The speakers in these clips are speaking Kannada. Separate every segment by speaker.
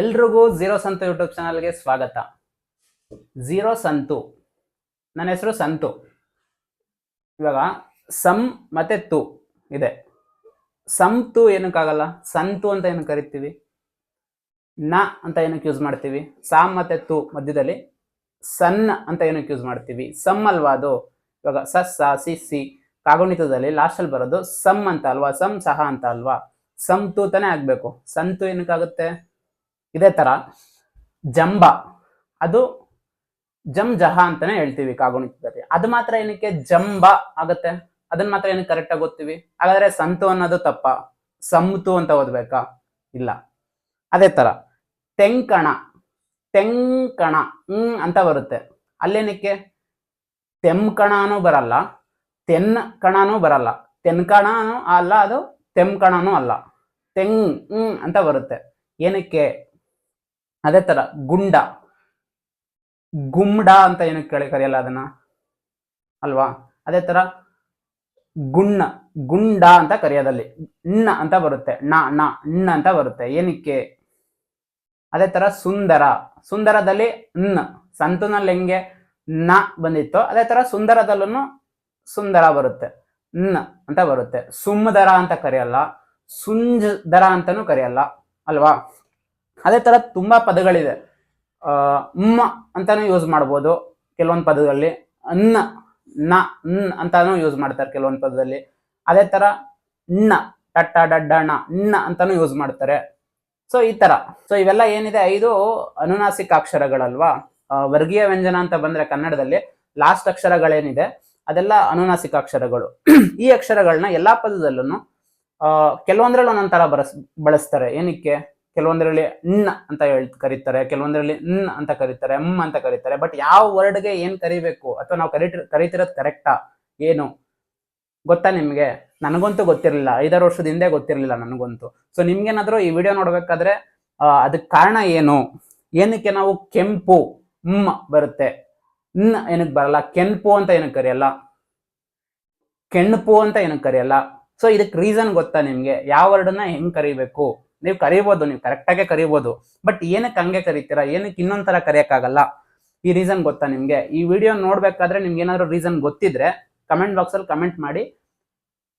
Speaker 1: ಎಲ್ರಿಗೂ ಝೀರೋ ಸಂತು ಯೂಟ್ಯೂಬ್ ಚಾನಲ್ಗೆ ಸ್ವಾಗತ. ಝೀರೋ ಸಂತು ನನ್ನ ಹೆಸರು ಸಂತು ಇವಾಗ ಸಮ್ ಮತ್ತೆ ತು ಇದೆ. ಸಮ್ ತು ಏನಕ್ಕಾಗಲ್ಲ? ಸಂತು ಅಂತ ಏನು ಕರಿತೀವಿ? ನ ಅಂತ ಏನಕ್ಕೆ ಯೂಸ್ ಮಾಡ್ತೀವಿ? ಸಾಮ್ ಮತ್ತೆ ತು ಮಧ್ಯದಲ್ಲಿ ಸನ್ ಅಂತ ಏನಕ್ಕೆ ಯೂಸ್ ಮಾಡ್ತೀವಿ? ಸಮ್ ಅಲ್ವಾ ಅದು? ಇವಾಗ ಸಸ್ಸ ಸಿ ಸಿ ಕಾಗುಣಿತದಲ್ಲಿ ಲಾಸ್ಟಲ್ಲಿ ಬರೋದು ಸಮ್ ಅಂತ ಅಲ್ವಾ? ಸಮ್ ಸಹ ಅಂತ ಅಲ್ವಾ? ಸಮ್ ತು ತಾನೇ ಆಗಬೇಕು. ಸಂತು ಏನಕ್ಕಾಗುತ್ತೆ? ಇದೇ ತರ ಜಂಬ. ಅದು ಜಮ್ ಜಹ ಅಂತಾನೆ ಹೇಳ್ತೀವಿ ಕಾಗುಣಿತದಲ್ಲಿ ಅದು ಮಾತ್ರ ಏನಕ್ಕೆ? ಜಂಬ ಆಗತ್ತೆ. ಅದನ್ನ ಮಾತ್ರ ಏನಕ್ಕೆ ಕರೆಕ್ಟ್ ಆಗಿ ಓದ್ತೀವಿ? ಹಾಗಾದ್ರೆ ಸಂತು ಅನ್ನೋದು ತಪ್ಪ. ಸಂತು ಅಂತ ಓದ್ಬೇಕಾ? ಇಲ್ಲ. ಅದೇ ತರ ತೆಂಕಣ. ತೆಂಕಣ ಹ್ಮ್ ಅಂತ ಬರುತ್ತೆ. ಅಲ್ಲೇನಕ್ಕೆ? ತೆಂಕಣನೂ ಬರಲ್ಲ. ತೆನ್ ಕಣನೂ ಬರಲ್ಲ. ತೆನ್ಕಣನೂ ಅಲ್ಲ, ಅದು ತೆಂಕಣನೂ ಅಲ್ಲ. ತೆಂಗ್ ಹ್ಮ್ ಅಂತ ಬರುತ್ತೆ. ಏನಕ್ಕೆ? ಅದೇ ತರ ಗುಂಡ. ಗುಂಡ ಅಂತ ಏನು ಕೇಳಿ ಕರೆಯಲ್ಲ ಅದನ್ನ? ಅಲ್ವಾ? ಅದೇ ತರ ಗುಣ್ಣ. ಗುಂಡ ಅಂತ ಕರೆಯೋದಲ್ಲಿ. ಣ್ಣ ಅಂತ ಬರುತ್ತೆ. ಣ ಣ ಣ್ಣ ಅಂತ ಬರುತ್ತೆ. ಏನಕ್ಕೆ? ಅದೇ ತರ ಸುಂದರ. ಸುಂದರದಲ್ಲಿ ನ್. ಸಂತನಲ್ಲಿ ಹೆಂಗೆ ನ ಬಂದಿತ್ತು ಅದೇ ತರ ಸುಂದರದಲ್ಲೂ ಸುಂದರ ಬರುತ್ತೆ. ನ್ ಅಂತ ಬರುತ್ತೆ. ಸುಮ್ಮದರ ಅಂತ ಕರೆಯಲ್ಲ. ಸುಂಜ್ ದರ ಅಂತಾನೂ ಕರೆಯಲ್ಲ. ಅಲ್ವಾ? ಅದೇ ತರ ತುಂಬಾ ಪದಗಳಿದೆ. ಮ್ ಅಂತಾನು ಯೂಸ್ ಮಾಡ್ಬೋದು ಕೆಲವೊಂದು ಪದದಲ್ಲಿ. ಅನ್ನ, ನ, ನ್ ಅಂತಾನು ಯೂಸ್ ಮಾಡ್ತಾರೆ ಕೆಲವೊಂದು ಪದದಲ್ಲಿ. ಅದೇ ತರ ಣ್ಣ ಟಟ್ಟ ಡಡ್ಡ ಣ ಅಣ್ಣ ಅಂತಾನು ಯೂಸ್ ಮಾಡ್ತಾರೆ. ಸೊ ಈ ತರ. ಸೊ ಇವೆಲ್ಲ ಏನಿದೆ? ಐದು ಅನುನಾಸಿಕ ಅಕ್ಷರಗಳಲ್ವಾ? ವರ್ಗೀಯ ವ್ಯಂಜನ ಅಂತ ಬಂದ್ರೆ ಕನ್ನಡದಲ್ಲಿ ಲಾಸ್ಟ್ ಅಕ್ಷರಗಳೇನಿದೆ? ಅದೆಲ್ಲ ಅನುನಾಸಿಕ ಅಕ್ಷರಗಳು. ಈ ಅಕ್ಷರಗಳನ್ನ ಎಲ್ಲಾ ಪದದಲ್ಲೂ ಕೆಲವೊಂದ್ರಲ್ಲಿ ಒಂದೊಂದ್ ತರ ಬರಸ್, ಬಳಸ್ತಾರೆ. ಏನಕ್ಕೆ? ಕೆಲವೊಂದರಲ್ಲಿ ನ್ ಅಂತ ಹೇಳ್ ಕರೀತಾರೆ, ಕೆಲವೊಂದರಲ್ಲಿ ನ್ ಅಂತ ಕರೀತಾರೆ, ಮ್ ಅಂತ ಕರೀತಾರೆ ಬಟ್ ಯಾವ ವರ್ಡ್ಗೆ ಏನ್ ಕರಿಬೇಕು ಅಥವಾ ನಾವು ಕರಿತಿ ಕರಿತಿರೋದು ಕರೆಕ್ಟಾ ಏನು? ಗೊತ್ತಾ ನಿಮಗೆ? ನನಗಂತೂ ಗೊತ್ತಿರಲಿಲ್ಲ. ಐದಾರು ವರ್ಷದ ಹಿಂದೆ ಗೊತ್ತಿರಲಿಲ್ಲ ನನಗಂತೂ. ಸೊ ನಿಮ್ಗೇನಾದ್ರೂ ಈ ವಿಡಿಯೋ ನೋಡ್ಬೇಕಾದ್ರೆ ಅದಕ್ಕೆ ಕಾರಣ ಏನು? ಏನಕ್ಕೆ ನಾವು ಕೆಂಪು, ಮ್ ಬರುತ್ತೆ. ನ್ ಏನಕ್ಕೆ ಬರಲ್ಲ? ಕೆಂಪು ಅಂತ ಏನಕ್ಕೆ ಕರೆಯಲ್ಲ? ಕೆಣ್ಪು ಅಂತ ಏನಕ್ಕೆ ಕರೆಯಲ್ಲ? ಸೊ ಇದಕ್ಕೆ ರೀಸನ್ ಗೊತ್ತಾ ನಿಮ್ಗೆ? ಯಾವ ವರ್ಡನ್ನ ಹೆಂಗ್ ಕರಿಬೇಕು? ನೀವು ಕರಿಬೋದು, ನೀವು ಕರೆಕ್ಟಾಗೆ ಕರಿಬೋದು. ಬಟ್ ಏನಕ್ಕೆ ಹಂಗೆ ಕರಿತೀರಾ? ಏನಕ್ಕೆ ಇನ್ನೊಂದ್ ತರ ಕರೆಯಕ್ಕಾಗಲ್ಲ? ಈ ರೀಸನ್ ಗೊತ್ತಾ ನಿಮ್ಗೆ? ಈ ವಿಡಿಯೋ ನೋಡ್ಬೇಕಾದ್ರೆ ನಿಮ್ಗೆ ಏನಾದ್ರು ರೀಸನ್ ಗೊತ್ತಿದ್ರೆ ಕಮೆಂಟ್ ಬಾಕ್ಸ್ ಅಲ್ಲಿ ಕಮೆಂಟ್ ಮಾಡಿ.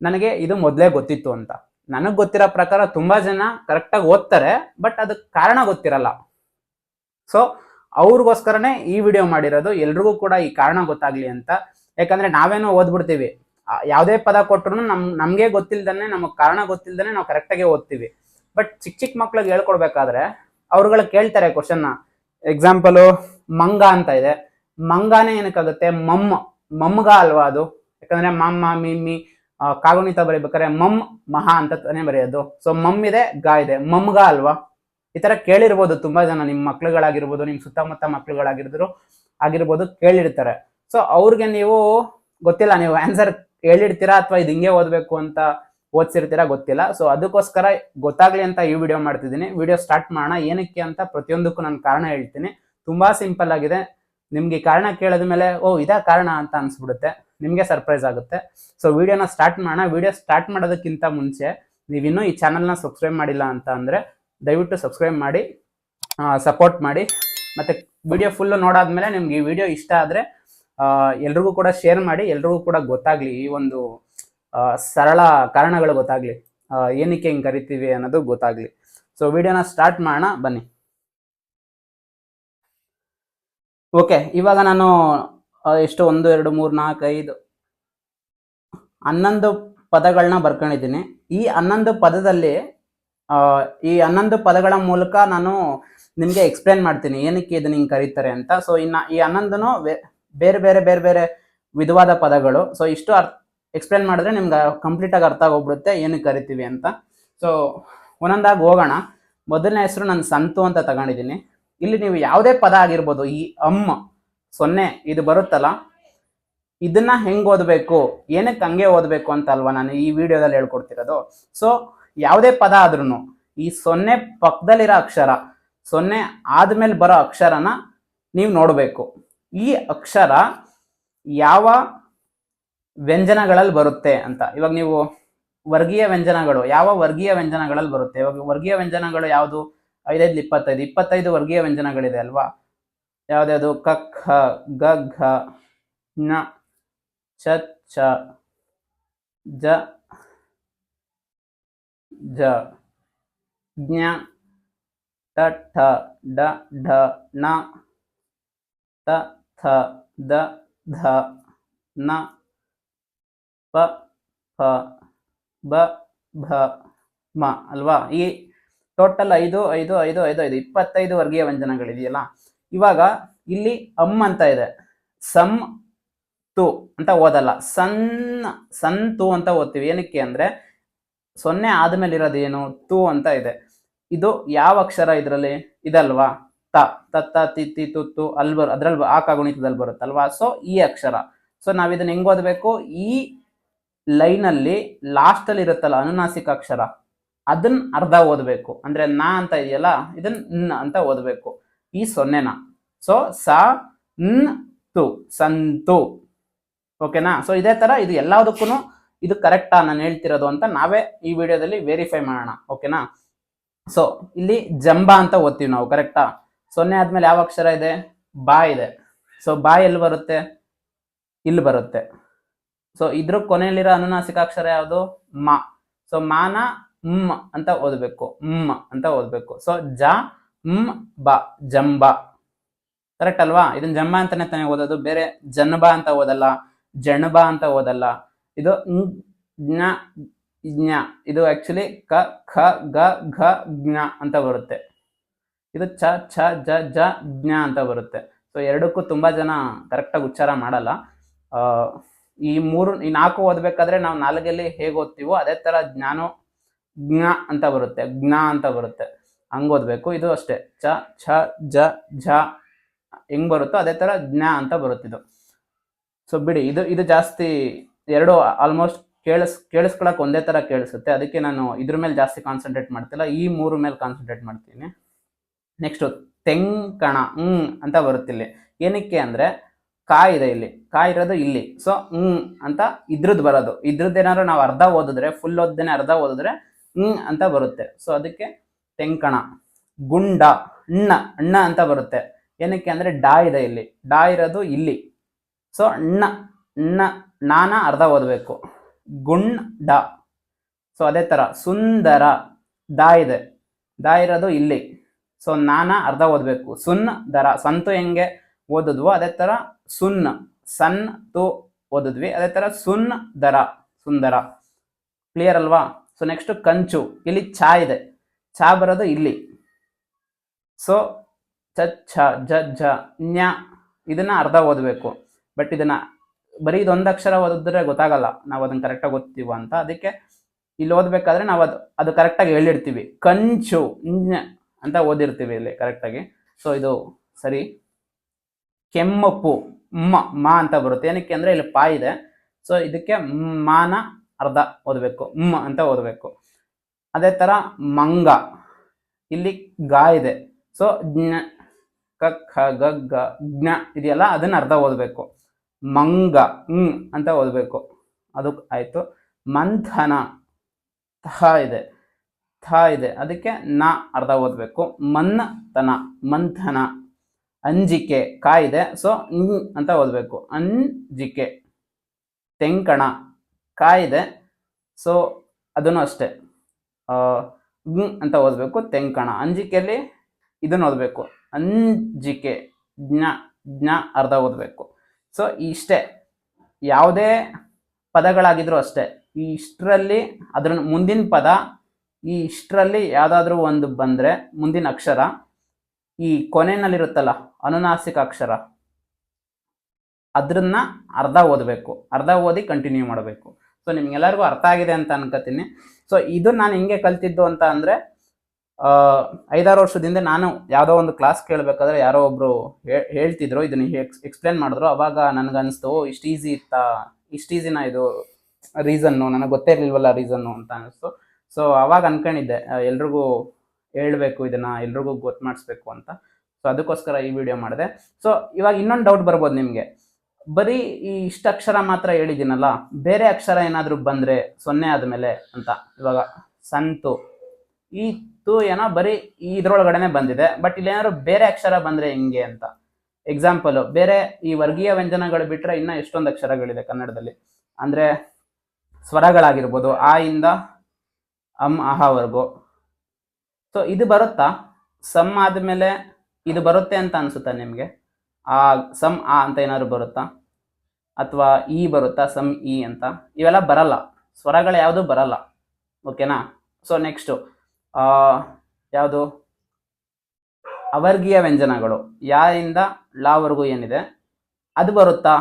Speaker 1: ನನಗೆ ಇದು ಮೊದಲೇ ಗೊತ್ತಿತ್ತು ಅಂತ. ನನಗ್ ಗೊತ್ತಿರೋ ಪ್ರಕಾರ ತುಂಬಾ ಜನ ಕರೆಕ್ಟಾಗಿ ಓದ್ತಾರೆ ಬಟ್ ಅದಕ್ಕೆ ಕಾರಣ ಗೊತ್ತಿರಲ್ಲ. ಸೊ ಅವ್ರಿಗೋಸ್ಕರನೇ ಈ ವಿಡಿಯೋ ಮಾಡಿರೋದು. ಎಲ್ರಿಗೂ ಕೂಡ ಈ ಕಾರಣ ಗೊತ್ತಾಗ್ಲಿ ಅಂತ. ಯಾಕಂದ್ರೆ ನಾವೇನೋ ಓದ್ಬಿಡ್ತೀವಿ. ಯಾವ್ದೇ ಪದ ಕೊಟ್ಟರು ನಮ್, ನಮ್ಗೆ ಗೊತ್ತಿಲ್ದನೆ ನಮಗ್ ಕಾರಣ ಗೊತ್ತಿಲ್ದನೆ ನಾವು ಕರೆಕ್ಟಾಗಿ ಓದ್ತೀವಿ. ಬಟ್ ಚಿಕ್ಕ ಚಿಕ್ಕ ಮಕ್ಳಿಗೆ ಹೇಳ್ಕೊಡ್ಬೇಕಾದ್ರೆ ಅವ್ರುಗಳು ಕೇಳ್ತಾರೆ ಕ್ವಶನ್ನ ಎಕ್ಸಾಂಪಲು ಮಂಗ ಅಂತ ಇದೆ. ಮಂಗಾನೇ ಏನಕ್ಕಾಗುತ್ತೆ? ಮಮ್ಮ ಮಮ್ಗ ಅಲ್ವಾ ಅದು? ಯಾಕಂದ್ರೆ ಮಮ್ಮ ಮಿಮ್ಮಿ ಕಾಗುಣಿತ ಬರೀಬೇಕಾದ್ರೆ ಮಮ್, ಮಹಾ ಅಂತ ತಾನೇ ಬರೆಯೋದು. ಸೊ ಮಮ್ ಇದೆ, ಗಾ ಇದೆ. ಮಮ್ಗ ಅಲ್ವಾ? ಈ ತರ ಕೇಳಿರ್ಬೋದು ತುಂಬಾ ಜನ. ನಿಮ್ಮ ಮಕ್ಳುಗಳಾಗಿರ್ಬೋದು, ನಿಮ್ ಸುತ್ತಮುತ್ತ ಮಕ್ಳುಗಳಾಗಿರ್ದ್ರು, ಆಗಿರ್ಬೋದು ಕೇಳಿರ್ತಾರೆ. ಸೊ ಅವ್ರಿಗೆ ನೀವು ಗೊತ್ತಿಲ್ಲ, ನೀವು ಆನ್ಸರ್ ಹೇಳಿರ್ತೀರಾ ಅಥವಾ ಇದು ಹಿಂಗೆ ಓದ್ಬೇಕು ಅಂತ ಓದ್ಸಿರ್ತೀರಾ ಗೊತ್ತಿಲ್ಲ. ಸೊ ಅದಕ್ಕೋಸ್ಕರ ಗೊತ್ತಾಗ್ಲಿ ಅಂತ ಈ ವಿಡಿಯೋ ಮಾಡ್ತಿದ್ದೀನಿ. ವಿಡಿಯೋ ಸ್ಟಾರ್ಟ್ ಮಾಡೋಣ. ಏನಕ್ಕೆ ಅಂತ ಪ್ರತಿಯೊಂದಕ್ಕೂ ನಾನು ಕಾರಣ ಹೇಳ್ತೀನಿ. ತುಂಬಾ ಸಿಂಪಲ್ ಆಗಿದೆ. ನಿಮ್ಗೆ ಕಾರಣ ಕೇಳಿದ ಮೇಲೆ, ಓ, ಇದ ಕಾರಣ ಅಂತ ಅನ್ಸ್ಬಿಡುತ್ತೆ. ನಿಮ್ಗೆ ಸರ್ಪ್ರೈಸ್ ಆಗುತ್ತೆ. ಸೊ ವಿಡಿಯೋನ ಸ್ಟಾರ್ಟ್ ಮಾಡೋಣ. ವಿಡಿಯೋ ಸ್ಟಾರ್ಟ್ ಮಾಡೋದಕ್ಕಿಂತ ಮುಂಚೆ ನೀವಿನ್ನೂ ಈ ಚಾನಲ್ನ ಸಬ್ಸ್ಕ್ರೈಬ್ ಮಾಡಿಲ್ಲ ಅಂತ ಅಂದ್ರೆ ದಯವಿಟ್ಟು ಸಬ್ಸ್ಕ್ರೈಬ್ ಮಾಡಿ ಸಪೋರ್ಟ್ ಮಾಡಿ. ಮತ್ತೆ ವಿಡಿಯೋ ಫುಲ್ ನೋಡಾದ್ಮೇಲೆ ನಿಮ್ಗೆ ಈ ವಿಡಿಯೋ ಇಷ್ಟ ಆದ್ರೆ ಎಲ್ರಿಗೂ ಕೂಡ ಶೇರ್ ಮಾಡಿ. ಎಲ್ರಿಗೂ ಕೂಡ ಗೊತ್ತಾಗ್ಲಿ ಈ ಒಂದು ಸರಳ ಕಾರಣಗಳು ಗೊತ್ತಾಗ್ಲಿ. ಏನಕ್ಕೆ ಹಿಂಗೆ ಕರಿತೀವಿ ಅನ್ನೋದು ಗೊತ್ತಾಗ್ಲಿ. ಸೊ ವಿಡಿಯೋನ ಸ್ಟಾರ್ಟ್ ಮಾಡೋಣ, ಬನ್ನಿ. ಓಕೆ ಇವಾಗ ನಾನು ಎಷ್ಟು, ಒಂದು, ಎರಡು, ಮೂರು, ನಾಲ್ಕು, ಐದು, ಹನ್ನೊಂದು ಪದಗಳನ್ನ ಬರ್ಕೊಂಡಿದ್ದೀನಿ. ಈ ಹನ್ನೊಂದು ಪದದಲ್ಲಿ ಈ ಹನ್ನೊಂದು ಪದಗಳ ಮೂಲಕ ನಾನು ನಿಮಗೆ ಎಕ್ಸ್ಪ್ಲೇನ್ ಮಾಡ್ತೀನಿ, ಏನಕ್ಕೆ ಇದನ್ನ ಹಿಂಗೆ ಕರೀತಾರೆ ಅಂತ. ಸೊ ಇನ್ನ ಈ ಹನ್ನೊಂದನು ವೇ- ಬೇರೆ ಬೇರೆ ಬೇರೆ ಬೇರೆ ವಿಧವಾದ ಪದಗಳು. ಸೊ ಇಷ್ಟು ಅರ್ಥ ಎಕ್ಸ್ಪ್ಲೇನ್ ಮಾಡಿದ್ರೆ ನಿಮ್ಗೆ ಕಂಪ್ಲೀಟ್ ಆಗಿ ಅರ್ಥ ಆಗೋಗ್ಬಿಡುತ್ತೆ, ಏನಕ್ಕೆ ಕರಿತೀವಿ ಅಂತ. ಸೊ ಒಂದೊಂದಾಗಿ ಹೋಗೋಣ. ಮೊದಲನೇ ಹೆಸರು ನಾನು ಸಂತು ಅಂತ ತಗೊಂಡಿದ್ದೀನಿ. ಇಲ್ಲಿ ನೀವು ಯಾವುದೇ ಪದ ಆಗಿರ್ಬೋದು, ಈ ಅಮ್ಮ ಸೊನ್ನೆ, ಇದು ಬರುತ್ತಲ್ಲ, ಇದನ್ನ ಹೆಂಗ್ ಓದಬೇಕು, ಏನಕ್ಕೆ ಹಂಗೆ ಓದಬೇಕು ಅಂತ ಅಲ್ವಾ ನಾನು ಈ ವಿಡಿಯೋದಲ್ಲಿ ಹೇಳ್ಕೊಡ್ತಿರೋದು. ಸೊ ಯಾವುದೇ ಪದ ಆದ್ರೂ ಈ ಸೊನ್ನೆ ಪಕ್ಕದಲ್ಲಿರೋ ಅಕ್ಷರ, ಸೊನ್ನೆ ಆದ್ಮೇಲೆ ಬರೋ ಅಕ್ಷರನ ನೀವು ನೋಡಬೇಕು. ಈ ಅಕ್ಷರ ಯಾವ ವ್ಯಂಜನಗಳಲ್ಲಿ ಬರುತ್ತೆ ಅಂತ. ಇವಾಗ ನೀವು ವರ್ಗೀಯ ವ್ಯಂಜನಗಳು, ಯಾವ ವರ್ಗೀಯ ವ್ಯಂಜನಗಳಲ್ಲಿ ಬರುತ್ತೆ? ಇವಾಗ ವರ್ಗೀಯ ವ್ಯಂಜನಗಳು ಯಾವುದು? ಐದೈದು, ಇಪ್ಪತ್ತೈದು. ಇಪ್ಪತ್ತೈದು ವರ್ಗೀಯ ವ್ಯಂಜನಗಳಿದೆ ಅಲ್ವಾ? ಯಾವ್ದ್ಯಾವುದು? ಕಖ ಗಘ ನ, ಚ ಛ ಜ ಜ, ಜ್ಞ, ಟ, ಠ, ಡ, ಢ, ಣ, ತ, ಥ, ದ, ಧ, ನ ಪ ಫ ಬ, ಭ, ಮ, ಅಲ್ವಾ? ಈ ಟೋಟಲ್ ಐದು ಐದು ಐದು ಐದು ಐದು, ಇಪ್ಪತ್ತೈದು ವರ್ಗೀಯ ವ್ಯಂಜನಗಳಿದೆಯಲ್ಲ, ಇವಾಗ ಇಲ್ಲಿ ಅಮ್ ಅಂತ ಇದೆ. ಸಮ್ ತು ಅಂತ ಓದಲ್ಲ, ಸನ್ ಸನ್ ತು ಅಂತ ಓದ್ತೀವಿ. ಏನಕ್ಕೆ ಅಂದ್ರೆ ಸೊನ್ನೆ ಆದ್ಮೇಲೆ ಇರೋದೇನು ತು ಅಂತ ಇದೆ. ಇದು ಯಾವ ಅಕ್ಷರ ಇದರಲ್ಲಿ? ಇದಲ್ವಾ? ತ ತತ್ತ ತಿ ತಿ, ತು ತು ಅಲ್ಲಿ ಬರ್ ಅದ್ರಲ್ಲಿ ಆ ಕಾಗುಣಿತದಲ್ಲಿ ಬರುತ್ತಲ್ವಾ? ಸೊ ಈ ಅಕ್ಷರ. ಸೊ ನಾವು ಇದನ್ನ ಹೆಂಗ್ ಓದ್ಬೇಕು? ಈ ಲೈನ್ ಅಲ್ಲಿ ಲಾಸ್ಟ್ ಅಲ್ಲಿ ಇರುತ್ತಲ್ಲ ಅನುನಾಸಿಕ ಅಕ್ಷರ ಅದನ್ನ ಅರ್ಧ ಓದಬೇಕು. ಅಂದ್ರೆ ನಾ ಅಂತ ಇದೆಯಲ್ಲ ಇದನ್ನ ನ್ ಅಂತ ಓದಬೇಕು. ಈ ಸೊನ್ನೆನ. ಸೊ, ಸ, ನ್, ತು, ಸಂತು. ಓಕೆನಾ? ಸೊ, ಇದೇ ತರ ಇದು ಎಲ್ಲದಕ್ಕೂ ಇದು ಕರೆಕ್ಟಾ ನಾನು ಹೇಳ್ತಿರೋದು ಅಂತ ನಾವೇ ಈ ವಿಡಿಯೋದಲ್ಲಿ ವೆರಿಫೈ ಮಾಡೋಣ. ಓಕೆನಾ? ಸೊ, ಇಲ್ಲಿ ಜಂಬಾ ಅಂತ ಓದ್ತೀವಿ ನಾವು ಕರೆಕ್ಟಾ ಸೊನ್ನೆ ಆದ್ಮೇಲೆ ಯಾವ ಅಕ್ಷರ ಇದೆ? ಬಾ ಇದೆ. ಸೊ, ಬಾ ಎಲ್ಲಿ ಬರುತ್ತೆ? ಇಲ್ಲಿ ಬರುತ್ತೆ. ಸೊ ಇದ್ರ ಕೊನೆಯಲ್ಲಿರೋ ಅನುನಾಸಿಕ ಅಕ್ಷರ ಯಾವುದು? ಮ. ಸೊ ಮಾನ ಮ್ ಅಂತ ಓದಬೇಕು. ಮ್ ಅಂತ ಓದಬೇಕು. ಸೊ ಜ, ಮ್, ಬ, ಜಂಬ. ಕರೆಕ್ಟ್ ಅಲ್ವಾ? ಇದನ್ನ ಜಂಬ ಅಂತಾನೆ ತಾನೇ ಓದೋದು. ಬೇರೆ ಜನ್ಬ ಅಂತ ಓದಲ್ಲ, ಜಣಬ ಅಂತ ಓದಲ್ಲ. ಇದು ಜ್ಞ ಜ್ಞ. ಇದು ಆಕ್ಚುಲಿ ಕ, ಖ, ಗ, ಘ, ಜ್ಞ ಅಂತ ಬರುತ್ತೆ. ಇದು ಛ ಛ ಜ ಜ, ಜ್ಞ ಅಂತ ಬರುತ್ತೆ. ಸೊ ಎರಡಕ್ಕೂ ತುಂಬಾ ಜನ ಕರೆಕ್ಟಾಗಿ ಉಚ್ಚಾರ ಮಾಡಲ್ಲ. ಈ ಮೂರು, ಈ ನಾಲ್ಕು ಓದ್ಬೇಕಾದ್ರೆ ನಾವು ನಾಲ್ಕಲ್ಲಿ ಹೇಗೆ ಓದ್ತೀವೋ ಅದೇ ಥರ ಜ್ಞಾನ ಜ್ಞ ಅಂತ ಬರುತ್ತೆ. ಜ್ಞ ಅಂತ ಬರುತ್ತೆ. ಹಂಗೆ ಓದಬೇಕು. ಇದು ಅಷ್ಟೇ. ಚ, ಛ, ಜ, ಝ ಹೆಂಗ್ ಬರುತ್ತೋ ಅದೇ ಥರ ಜ್ಞ ಅಂತ ಬರುತ್ತೆ ಇದು. ಸೊ ಬಿಡಿ. ಇದು ಇದು ಜಾಸ್ತಿ ಎರಡು ಆಲ್ಮೋಸ್ಟ್ ಕೇಳಿಸ್ ಕೇಳಿಸ್ಕೊಳಕ್ಕೆ ಒಂದೇ ಥರ ಕೇಳಿಸುತ್ತೆ. ಅದಕ್ಕೆ ನಾನು ಇದ್ರ ಮೇಲೆ ಜಾಸ್ತಿ ಕಾನ್ಸಂಟ್ರೇಟ್ ಮಾಡ್ತಿಲ್ಲ. ಈ ಮೂರು ಮೇಲೆ ಕಾನ್ಸಂಟ್ರೇಟ್ ಮಾಡ್ತೀನಿ. ನೆಕ್ಸ್ಟು ತೆಂಕಣ ಹ್ಞೂ ಅಂತ ಬರುತ್ತಿಲ್ಲಿ. ಏನಕ್ಕೆ ಅಂದ್ರೆ ಕಾ ಇದೆ ಇಲ್ಲಿ ಕಾ ಇರೋದು ಇಲ್ಲಿ. ಸೊ ಹ್ಮ್ ಅಂತ ಇದ್ರದ್ದು ಬರೋದು. ಇದ್ರದ್ದು ಏನಾದ್ರು ನಾವು ಅರ್ಧ ಓದಿದ್ರೆ ಫುಲ್ ಓದ್ದೇನೆ ಅರ್ಧ ಓದಿದ್ರೆ ಹ್ಮ್ ಅಂತ ಬರುತ್ತೆ. ಸೊ ಅದಕ್ಕೆ ತೆಂಕಣ, ಗುಂಡ, ಅಣ್ಣ ಅಣ್ಣ ಅಂತ ಬರುತ್ತೆ. ಏನಕ್ಕೆ ಅಂದ್ರೆ ಡಾ ಇದೆ ಇಲ್ಲಿ. ಡಾ ಇರೋದು ಇಲ್ಲಿ. ಸೊ ಅಣ್ಣ ಅಣ್ಣ, ನಾನ ಅರ್ಧ ಓದಬೇಕು. ಗುಂಡ. ಸೊ ಅದೇ ತರ, ಸುಂದರ ದಾ ಇದೆ. ದಾ ಇರೋದು ಇಲ್ಲಿ. ಸೊ ನಾನ ಅರ್ಧ ಓದಬೇಕು. ಸುನ್ ದರ ಸಂತು ಹೆಂಗೆ? ಓದಿದ್ವೋ. ಅದೇ ಥರ ಸುನ್ ಸನ್ ತು ಓದಿದ್ವಿ. ಅದೇ ತರ ಸುನ್ ದರ ಸುಂದರ. ಕ್ಲಿಯರ್ ಅಲ್ವಾ? ಸೊ ನೆಕ್ಸ್ಟ್ ಕಂಚು. ಇಲ್ಲಿ ಚಾ ಇದೆ. ಚಾ ಬರೋದು ಇಲ್ಲಿ. ಸೊ ಚ ಛ ಜ ಝ, ನ್ಯ. ಇದನ್ನ ಅರ್ಧ ಓದಬೇಕು. ಬಟ್ ಇದನ್ನ ಬರೀ ಇದೊಂದು ಅಕ್ಷರ ಓದಿದ್ರೆ ಗೊತ್ತಾಗಲ್ಲ. ನಾವು ಅದನ್ನ ಕರೆಕ್ಟಾಗಿ ಓದ್ತೀವ ಅಂತ. ಅದಕ್ಕೆ ಇಲ್ಲಿ ಓದಬೇಕಾದ್ರೆ ನಾವು ಅದು ಅದು ಕರೆಕ್ಟಾಗಿ ಹೇಳಿರ್ತೀವಿ. ಕಂಚು ಞ ಅಂತ ಓದಿರ್ತೀವಿ ಇಲ್ಲಿ ಕರೆಕ್ಟಾಗಿ ಸೊ ಇದು ಸರಿ. ಕೆಮ್ಮಪ್ಪು ಮ, ಮಾ ಅಂತ ಬರುತ್ತೆ. ಏನಕ್ಕೆ ಅಂದ್ರೆ ಇಲ್ಲಿ ಪಾ ಇದೆ. ಸೊ ಇದಕ್ಕೆ ಮಾನ ಅರ್ಧ ಓದಬೇಕು, ಮ್ ಅಂತ ಓದಬೇಕು. ಅದೇ ತರ ಮಂಗ, ಇಲ್ಲಿ ಗ ಇದೆ. ಸೊ ಜ್ಞ, ಕ, ಖ, ಗ ಗ, ಜ್ಞ ಇದೆಯಲ್ಲ, ಅದನ್ನ ಅರ್ಧ ಓದಬೇಕು. ಮಂಗ ಹ್ಮ್ ಅಂತ ಓದಬೇಕು. ಅದು ಆಯ್ತು. ಮಂಥನ, ಥ ಇದೆ. ಥ ಇದೆ. ಅದಕ್ಕೆ ನ ಅರ್ಧ ಓದಬೇಕು. ಮನ್ನತನ, ಮಂಥನ. ಅಂಜಿಕೆ ಕಾಯಿದೆ ಸೊ ಅಂತ ಓದಬೇಕು. ಅಂಜಿಕೆ, ತೆಂಕಣ ಕಾಯಿದೆ ಸೊ ಅದನ್ನು ಅಷ್ಟೇ. ಅಂತ ಓದಬೇಕು, ತೆಂಕಣ. ಅಂಜಿಕೆಯಲ್ಲಿ ಇದನ್ನು ಓದಬೇಕು. ಅಂಜಿಕೆ, ಜ್ಞ ಜ್ಞ ಅರ್ಧ ಓದಬೇಕು. ಸೊ ಇಷ್ಟೇ. ಯಾವುದೇ ಪದಗಳಾಗಿದ್ರು ಅಷ್ಟೇ. ಈ ಇಷ್ಟರಲ್ಲಿ ಅದ್ರ ಮುಂದಿನ ಪದ, ಈ ಇಷ್ಟರಲ್ಲಿ ಯಾವುದಾದ್ರೂ ಒಂದು ಬಂದರೆ, ಮುಂದಿನ ಅಕ್ಷರ ಈ ಕೊನೆಯಲ್ಲಿರುತ್ತಲ್ಲ ಅನುನಾಸಿಕ ಅಕ್ಷರ ಅದನ್ನ ಅರ್ಧ ಓದಬೇಕು, ಅರ್ಧ ಓದಿ ಕಂಟಿನ್ಯೂ ಮಾಡಬೇಕು. ಸೊ ನಿಮ್ಗೆಲ್ಲರಿಗೂ ಅರ್ಥ ಆಗಿದೆ ಅಂತ ಅನ್ಕೋತೀನಿ. ಸೊ ಇದು ನಾನು ಹಿಂಗೆ ಕಲ್ತಿದ್ದು ಅಂತ ಅಂದರೆ ಐದಾರು ವರ್ಷದಿಂದ ನಾನು ಯಾವುದೋ ಒಂದು ಕ್ಲಾಸ್ ಕೇಳಬೇಕಾದ್ರೆ ಯಾರೋ ಒಬ್ರು ಹೇ- ಹೇಳ್ತಿದ್ರು, ಇದನ್ನ ಎಕ್ಸ್ಪ್ಲೇನ್ ಮಾಡಿದ್ರು. ಅವಾಗ ನನಗನ್ಸ್ತು ಇಷ್ಟು ಈಸಿ ಇತ್ತಾ, ಇಷ್ಟು ಈಸಿನ ಇದು ರೀಸನ್ನು ನನಗೆ ಗೊತ್ತೇ ಇರಲಿಲ್ವಲ್ಲ ರೀಸನ್ನು ಅಂತ ಅನಿಸ್ತು. ಸೊ ಅವಾಗ ಅನ್ಕೊಂಡಿದ್ದೆ, ಎಲ್ರಿಗೂ ಹೇಳ್ಬೇಕು, ಇದನ್ನ ಎಲ್ರಿಗೂ ಗೊತ್ತು ಮಾಡಿಸ್ಬೇಕು ಅಂತ. ಸೊ ಅದಕ್ಕೋಸ್ಕರ ಈ ವಿಡಿಯೋ ಮಾಡಿದೆ. ಸೊ ಇವಾಗ ಇನ್ನೊಂದು ಡೌಟ್ ಬರ್ಬೋದು ನಿಮಗೆ. ಬರೀ ಈ ಇಷ್ಟ ಅಕ್ಷರ ಮಾತ್ರ ಹೇಳಿದ್ದೀನಲ್ಲ, ಬೇರೆ ಅಕ್ಷರ ಏನಾದರೂ ಬಂದ್ರೆ ಸೊನ್ನೆ ಆದಮೇಲೆ ಅಂತ. ಇವಾಗ ಸಂತು. ಈ ತು ಏನೋ ಬರೀ ಈ ಇದ್ರೊಳಗಡೆನೆ ಬಂದಿದೆ, ಬಟ್ ಇಲ್ಲಿ ಏನಾದ್ರು ಬೇರೆ ಅಕ್ಷರ ಬಂದ್ರೆ ಹಿಂಗೆ ಅಂತ. ಎಕ್ಸಾಂಪಲು ಬೇರೆ ಈ ವರ್ಗೀಯ ವ್ಯಂಜನಗಳು ಬಿಟ್ರೆ ಇನ್ನ ಎಷ್ಟೊಂದು ಅಕ್ಷರಗಳಿದೆ ಕನ್ನಡದಲ್ಲಿ. ಅಂದ್ರೆ ಸ್ವರಗಳಾಗಿರ್ಬೋದು, ಆ ಇಂದ ಅಮ್ ಅಹವರೆಗೂ ಸೊ ಇದು ಬರುತ್ತಾ? ಸಮ್ ಆದಮೇಲೆ ಇದು ಬರುತ್ತೆ ಅಂತ ಅನ್ಸುತ್ತಾ ನಿಮಗೆ? ಆ ಸಮ್ ಆ ಅಂತ ಏನಾದ್ರು ಬರುತ್ತಾ? ಅಥವಾ ಇ ಬರುತ್ತಾ ಸಮ್ ಇ ಅಂತ? ಇವೆಲ್ಲ ಬರಲ್ಲ. ಸ್ವರಗಳು ಯಾವುದು ಬರಲ್ಲ. ಓಕೆನಾ ಸೊ ನೆಕ್ಸ್ಟು ಯಾವುದು? ಅವರ್ಗೀಯ ವ್ಯಂಜನಗಳು. ಯಾರಿಂದ? ಲಾವರೆಗೂ ಏನಿದೆ? ಅದು ಬರುತ್ತಾ?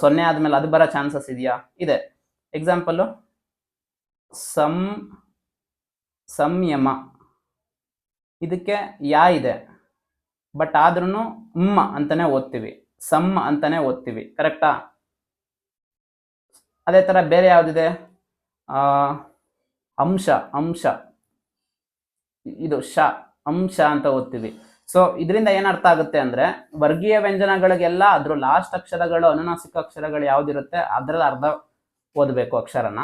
Speaker 1: ಸೊನ್ನೆ ಆದಮೇಲೆ ಅದು ಬರೋ ಚಾನ್ಸಸ್ ಇದೆಯಾ? ಇದೆ. ಎಕ್ಸಾಂಪಲ್ಲು ಸಂ ಸಂಯಮ. ಇದಕ್ಕೆ ಯಾ ಇದೆ? ಬಟ್ ಆದ್ರೂ ಉಮ್ಮ ಅಂತಾನೆ ಓದ್ತೀವಿ. ಸಮ್ ಅಂತಾನೆ ಓದ್ತೀವಿ. ಕರೆಕ್ಟಾ? ಅದೇ ತರ ಬೇರೆ ಯಾವುದಿದೆ? ಅಂಶ ಅಂಶ. ಇದು ಶ, ಅಂಶ ಅಂತ ಓದ್ತೀವಿ. ಸೊ, ಇದರಿಂದ ಏನರ್ಥ ಆಗುತ್ತೆ ಅಂದ್ರೆ, ವರ್ಗೀಯ ವ್ಯಂಜನಗಳಿಗೆಲ್ಲ ಅದ್ರ ಲಾಸ್ಟ್ ಅಕ್ಷರಗಳು, ಅನುನಾಸಿಕ ಅಕ್ಷರಗಳು ಯಾವ್ದಿರುತ್ತೆ, ಅದ್ರಲ್ಲಿ ಅರ್ಧ ಓದಬೇಕು ಅಕ್ಷರನ.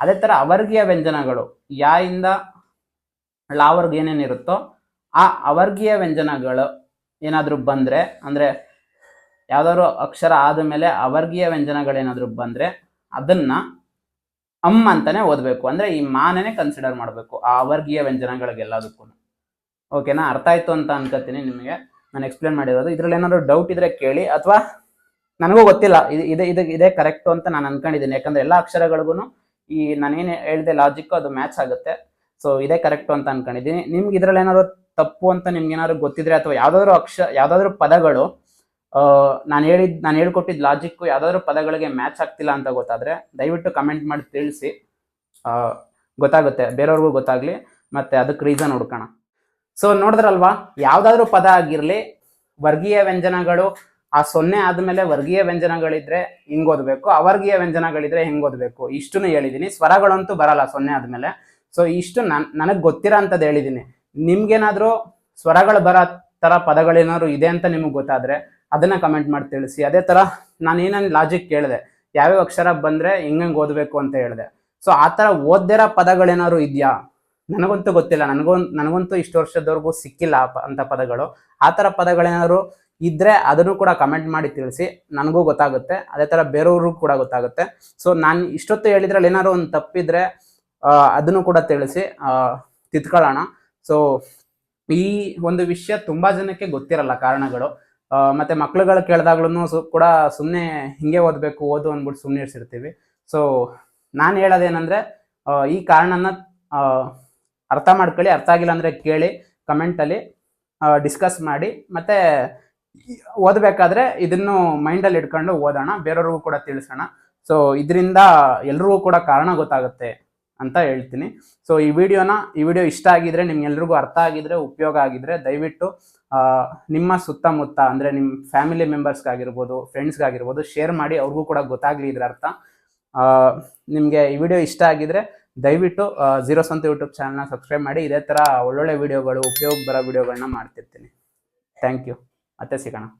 Speaker 1: ಅದೇ ತರ ಅವರ್ಗೀಯ ವ್ಯಂಜನಗಳು, ಯಾ ಲಾವರ್ಗ ಏನೇನಿರುತ್ತೋ ಆ ಅವರ್ಗೀಯ ವ್ಯಂಜನಗಳು ಏನಾದರೂ ಬಂದರೆ, ಅಂದರೆ ಯಾವುದಾದ್ರು ಅಕ್ಷರ ಆದ ಮೇಲೆ ಅವರ್ಗೀಯ ವ್ಯಂಜನಗಳೇನಾದರೂ ಬಂದರೆ ಅದನ್ನು ಅಮ್ ಅಂತಲೇ ಓದಬೇಕು. ಅಂದರೆ ಈ ಮಾನೇ ಕನ್ಸಿಡರ್ ಮಾಡಬೇಕು, ಆ ಅವರ್ಗೀಯ ವ್ಯಂಜನಗಳಿಗೆಲ್ಲದಕ್ಕೂ ಓಕೆನಾ ಅರ್ಥ ಆಯಿತು ಅಂತ ಅನ್ಕೋತೀನಿ ನಿಮಗೆ. ನಾನು ಎಕ್ಸ್ಪ್ಲೇನ್ ಮಾಡಿರೋದು. ಇದರಲ್ಲಿ ಏನಾದರೂ ಡೌಟ್ ಇದ್ರೆ ಕೇಳಿ, ಅಥವಾ ನನಗೂ ಗೊತ್ತಿಲ್ಲ, ಇದು, ಇದೆ, ಇದು, ಇದೇ ಕರೆಕ್ಟು ಅಂತ ನಾನು ಅನ್ಕೊಂಡಿದ್ದೀನಿ. ಯಾಕಂದರೆ ಎಲ್ಲ ಅಕ್ಷರಗಳಿಗೂ ಈ ನಾನೇನು ಹೇಳಿದೆ ಲಾಜಿಕ್ಕು ಅದು ಮ್ಯಾಚ್ ಆಗುತ್ತೆ. ಸೊ ಇದೇ ಕರೆಕ್ಟ್ ಅಂತ ಅನ್ಕೊಂಡಿದ್ದೀನಿ. ನಿಮ್ಗೆ ಇದ್ರಲ್ಲಿ ಏನಾದ್ರು ತಪ್ಪು ಅಂತ ನಿಮ್ಗೆ ಏನಾದ್ರು ಗೊತ್ತಿದ್ರೆ ಅಥವಾ ಯಾವ್ದಾದ್ರು ಅಕ್ಷ, ಯಾವ್ದಾದ್ರು ಪದಗಳು ನಾನು ಹೇಳಿದ, ನಾನು ಹೇಳ್ಕೊಟ್ಟಿದ್ದ ಲಾಜಿಕ್ ಯಾವ್ದಾದ್ರು ಪದಗಳಿಗೆ ಮ್ಯಾಚ್ ಆಗ್ತಿಲ್ಲ ಅಂತ ಗೊತ್ತಾದ್ರೆ ದಯವಿಟ್ಟು ಕಮೆಂಟ್ ಮಾಡಿ ತಿಳಿಸಿ. ಗೊತ್ತಾಗುತ್ತೆ. ಬೇರೆಯವ್ರಿಗೂ ಗೊತ್ತಾಗ್ಲಿ. ಮತ್ತೆ ಅದಕ್ಕೆ ರೀಸನ್ ಹುಡ್ಕೋಣ. ಸೊ ನೋಡಿದ್ರಲ್ವಾ? ಯಾವ್ದಾದ್ರು ಪದ ಆಗಿರ್ಲಿ, ವರ್ಗೀಯ ವ್ಯಂಜನಗಳು, ಆ ಸೊನ್ನೆ ಆದ್ಮೇಲೆ ವರ್ಗೀಯ ವ್ಯಂಜನಗಳಿದ್ರೆ ಹಿಂಗ್ ಓದ್ಬೇಕು, ಅವರ್ಗೀಯ ವ್ಯಂಜನಗಳಿದ್ರೆ ಹೆಂಗ್ ಓದ್ಬೇಕು? ಇಷ್ಟನ್ನು ಹೇಳಿದೀನಿ. ಸ್ವರಗಳಂತೂ ಬರಲ್ಲ ಸೊನ್ನೆ ಆದ್ಮೇಲೆ. ಸೊ ಇಷ್ಟು ನನ್, ನನಗೆ ಗೊತ್ತಿರೋ ಅಂತದ್ ಹೇಳಿದ್ದೀನಿ ನಿಮ್ಗೇನಾದರೂ ಸ್ವರಗಳು ಬರೋ ಥರ ಪದಗಳೇನಾದ್ರು ಇದೆ ಅಂತ ನಿಮ್ಗೆ ಗೊತ್ತಾದ್ರೆ ಅದನ್ನ ಕಮೆಂಟ್ ಮಾಡಿ ತಿಳಿಸಿ. ಅದೇ ತರ ನಾನು ಏನೇನು ಲಾಜಿಕ್ ಕೇಳಿದೆ, ಯಾವ್ಯಾವ ಅಕ್ಷರ ಬಂದ್ರೆ ಹೆಂಗ್ ಓದ್ಬೇಕು ಅಂತ ಹೇಳಿದೆ. ಸೊ ಆ ಥರ ಓದ್ದಿರೋ ಪದಗಳೇನಾದ್ರು ಇದೆಯಾ? ನನಗಂತೂ ಗೊತ್ತಿಲ್ಲ. ನನಗೊಂದು ನನಗಂತೂ ಇಷ್ಟು ವರ್ಷದವರೆಗೂ ಸಿಕ್ಕಿಲ್ಲ ಅಂತ ಪದಗಳು. ಆ ಥರ ಪದಗಳೇನಾದ್ರು ಇದ್ರೆ ಅದನ್ನು ಕೂಡ ಕಮೆಂಟ್ ಮಾಡಿ ತಿಳಿಸಿ. ನನಗೂ ಗೊತ್ತಾಗುತ್ತೆ. ಅದೇ ಥರ ಬೇರೆಯವ್ರಿಗೂ ಕೂಡ ಗೊತ್ತಾಗುತ್ತೆ. ಸೊ ನಾನು ಇಷ್ಟೊತ್ತು ಹೇಳಿದ್ರಲ್ಲಿ ಏನಾದ್ರು ಒಂದು ತಪ್ಪಿದ್ರೆ ಅದನ್ನು ಕೂಡ ತಿಳಿಸಿ ತಿತ್ಕೊಳ್ಳೋಣ. ಸೊ ಈ ಒಂದು ವಿಷಯ ತುಂಬಾ ಜನಕ್ಕೆ ಗೊತ್ತಿರಲ್ಲ ಕಾರಣಗಳು. ಮತ್ತೆ ಮಕ್ಳುಗಳು ಕೇಳಿದಾಗ್ಲೂ ಕೂಡ ಸುಮ್ಮನೆ ಹಿಂಗೆ ಓದಬೇಕು, ಓದು ಅಂದ್ಬಿಟ್ಟು ಸುಮ್ಮನೆ ಇರ್ಸಿರ್ತೀವಿ. ಸೊ ನಾನು ಹೇಳೋದೇನೆಂದ್ರೆ ಈ ಕಾರಣನ ಅರ್ಥ ಮಾಡ್ಕೊಳ್ಳಿ, ಅರ್ಥ ಆಗಿಲ್ಲ ಅಂದರೆ ಕೇಳಿ ಕಮೆಂಟಲ್ಲಿ ಡಿಸ್ಕಸ್ ಮಾಡಿ, ಮತ್ತೆ ಓದಬೇಕಾದ್ರೆ ಇದನ್ನು ಮೈಂಡಲ್ಲಿ ಇಟ್ಕೊಂಡು ಓದೋಣ, ಬೇರೆಯವ್ರಿಗೂ ಕೂಡ ತಿಳಿಸೋಣ. ಸೊ ಇದರಿಂದ ಎಲ್ರಿಗೂ ಕೂಡ ಕಾರಣ ಗೊತ್ತಾಗುತ್ತೆ. ಅಂತ ಹೇಳ್ತೀನಿ. ಸೊ ಈ ವಿಡಿಯೋನ, ಈ ವಿಡಿಯೋ ಇಷ್ಟ ಆಗಿದ್ರೆ ನಿಮ್ಗೆಲ್ರಿಗೂ ಅರ್ಥ ಆಗಿದ್ರೆ, ಉಪಯೋಗ ಆಗಿದ್ರೆ ದಯವಿಟ್ಟು ನಿಮ್ಮ ಸುತ್ತಮುತ್ತ ಅಂದರೆ ನಿಮ್ಮ ಫ್ಯಾಮಿಲಿ ಮೆಂಬರ್ಸ್ಗಾಗಿರ್ಬೋದು ಫ್ರೆಂಡ್ಸ್ಗಾಗಿರ್ಬೋದು ಶೇರ್ ಮಾಡಿ, ಅವ್ರಿಗೂ ಕೂಡ ಗೊತ್ತಾಗ್ಲಿ ಇದ್ರ ಅರ್ಥ. ನಿಮಗೆ ಈ ವಿಡಿಯೋ ಇಷ್ಟ ಆಗಿದ್ರೆ ದಯವಿಟ್ಟು ಜೀರೋ ಸಂತ ಯೂಟ್ಯೂಬ್ ಚಾನಲ್ನ ಸಬ್ಸ್ಕ್ರೈಬ್ ಮಾಡಿ, ಇದೇ ಥರ ಒಳ್ಳೊಳ್ಳೆ ವಿಡಿಯೋಗಳು, ಉಪಯೋಗ ಬರೋ ವಿಡಿಯೋಗಳನ್ನ ಮಾಡ್ತಿರ್ತೀನಿ. ಥ್ಯಾಂಕ್ ಯು ಮತ್ತೆ ಸಿಗೋಣ.